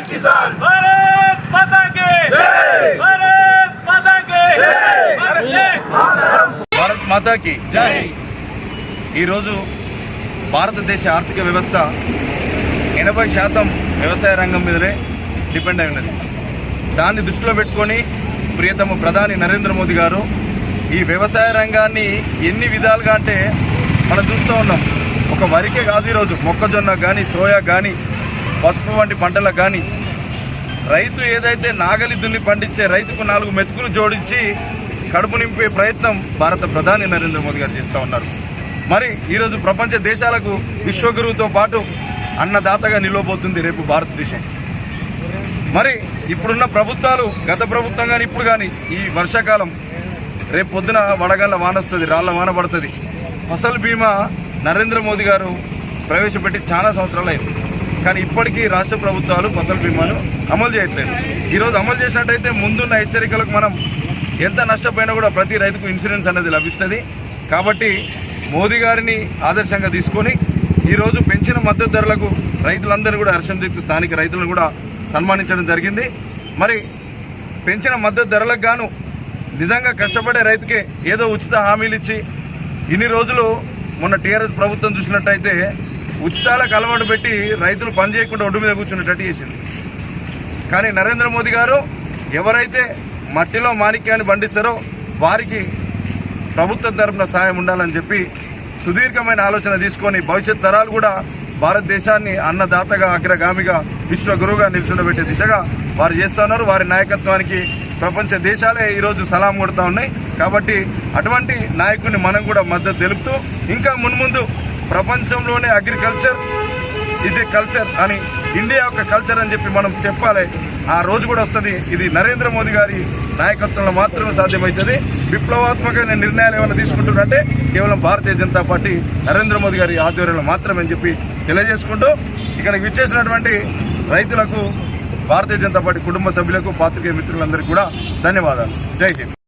किसान। भारत माता के। जय। भारत माता के। जय। भारत माता की। जय। ఈరోజు భారతదేశ ఆర్థిక వ్యవస్థ ఎనభై శాతం వ్యవసాయ రంగం మీదనే డిపెండ్ అయి ఉన్నది. దాన్ని దృష్టిలో పెట్టుకొని ప్రియతమ ప్రధాని నరేంద్ర మోదీ గారు ఈ వ్యవసాయ రంగాన్ని ఎన్ని విధాలుగా అంటే మనం చూస్తూ ఉన్నాం. ఒక వరికే కాదు ఈరోజు మొక్కజొన్న కానీ సోయా కానీ పసుపు వంటి పంటలకు కానీ రైతు ఏదైతే నాగలి దున్ని పండించే రైతుకు నాలుగు మెతుకులు జోడించి కడుపు నింపే ప్రయత్నం భారత ప్రధాని నరేంద్ర మోదీ గారు చేస్తూ ఉన్నారు. మరి ఈరోజు ప్రపంచ దేశాలకు విశ్వగురువుతో పాటు అన్నదాతగా నిలవబోతుంది రేపు భారతదేశం. మరి ఇప్పుడున్న ప్రభుత్వాలు గత ప్రభుత్వం కానీ ఇప్పుడు కానీ ఈ వర్షాకాలం రేపు పొద్దున వడగళ్ళ వాన వస్తుంది రాళ్ళ వాన పడుతుంది. ఫసల్ బీమా నరేంద్ర మోదీ గారు ప్రవేశపెట్టి చాలా సంవత్సరాలు అయింది. కానీ ఇప్పటికీ రాష్ట్ర ప్రభుత్వాలు ఫసల్ బీమాను అమలు చేయట్లేదు. ఈరోజు అమలు చేసినట్టయితే ముందున్న హెచ్చరికలకు మనం ఎంత నష్టపోయినా కూడా ప్రతి రైతుకు ఇన్సూరెన్స్ అనేది లభిస్తుంది. కాబట్టి మోదీ గారిని ఆదర్శంగా తీసుకొని ఈరోజు పెంచిన మద్దతు ధరలకు రైతులందరినీ కూడా హర్షం చేస్తూ స్థానిక రైతులను కూడా సన్మానించడం జరిగింది. మరి పెంచిన మద్దతు ధరలకు గాను నిజంగా కష్టపడే రైతుకే ఏదో ఉచిత హామీలు ఇచ్చి ఇన్ని రోజులు మొన్న టీఆర్ఎస్ ప్రభుత్వం చూసినట్టయితే ఉచితాలకు అలవాటు పెట్టి రైతులు పని చేయకుండా ఒడ్డు మీద కూర్చున్నట్టు చేసింది. కానీ నరేంద్ర మోదీ గారు ఎవరైతే మట్టిలో మాణిక్యాన్ని పండిస్తారో వారికి ప్రభుత్వం తరపున సాయం ఉండాలని చెప్పి సుదీర్ఘమైన ఆలోచన తీసుకొని భవిష్యత్ తరాలు కూడా భారతదేశాన్ని అన్నదాతగా అగ్రగామిగా విశ్వగురువుగా నిల్చుండబెట్టే దిశగా వారు చేస్తున్నారు వారి నాయకత్వానికి ప్రపంచ దేశాలే ఈరోజు సలాం కొడుతూ ఉన్నాయి. కాబట్టి అటువంటి నాయకుడిని మనం కూడా మద్దతు తెలుపుతూ ఇంకా మున్ముందు ప్రపంచంలోనే అగ్రికల్చర్ ఈజ్ ఏ కల్చర్ అని ఇండియా యొక్క కల్చర్ అని చెప్పి మనం చెప్పాలి. ఆ రోజు కూడా వస్తుంది. ఇది నరేంద్ర మోదీ గారి నాయకత్వంలో మాత్రమే సాధ్యమవుతుంది. విప్లవాత్మకమైన నిర్ణయాలు ఏమైనా తీసుకుంటుందంటే కేవలం భారతీయ జనతా పార్టీ నరేంద్ర మోదీ గారి ఆధ్వర్యంలో మాత్రమే అని చెప్పి తెలియజేసుకుంటూ ఇక్కడ విచ్చేసినటువంటి రైతులకు భారతీయ జనతా పార్టీ కుటుంబ సభ్యులకు పాత్రికేయ మిత్రులందరికీ కూడా ధన్యవాదాలు. జై హింద్.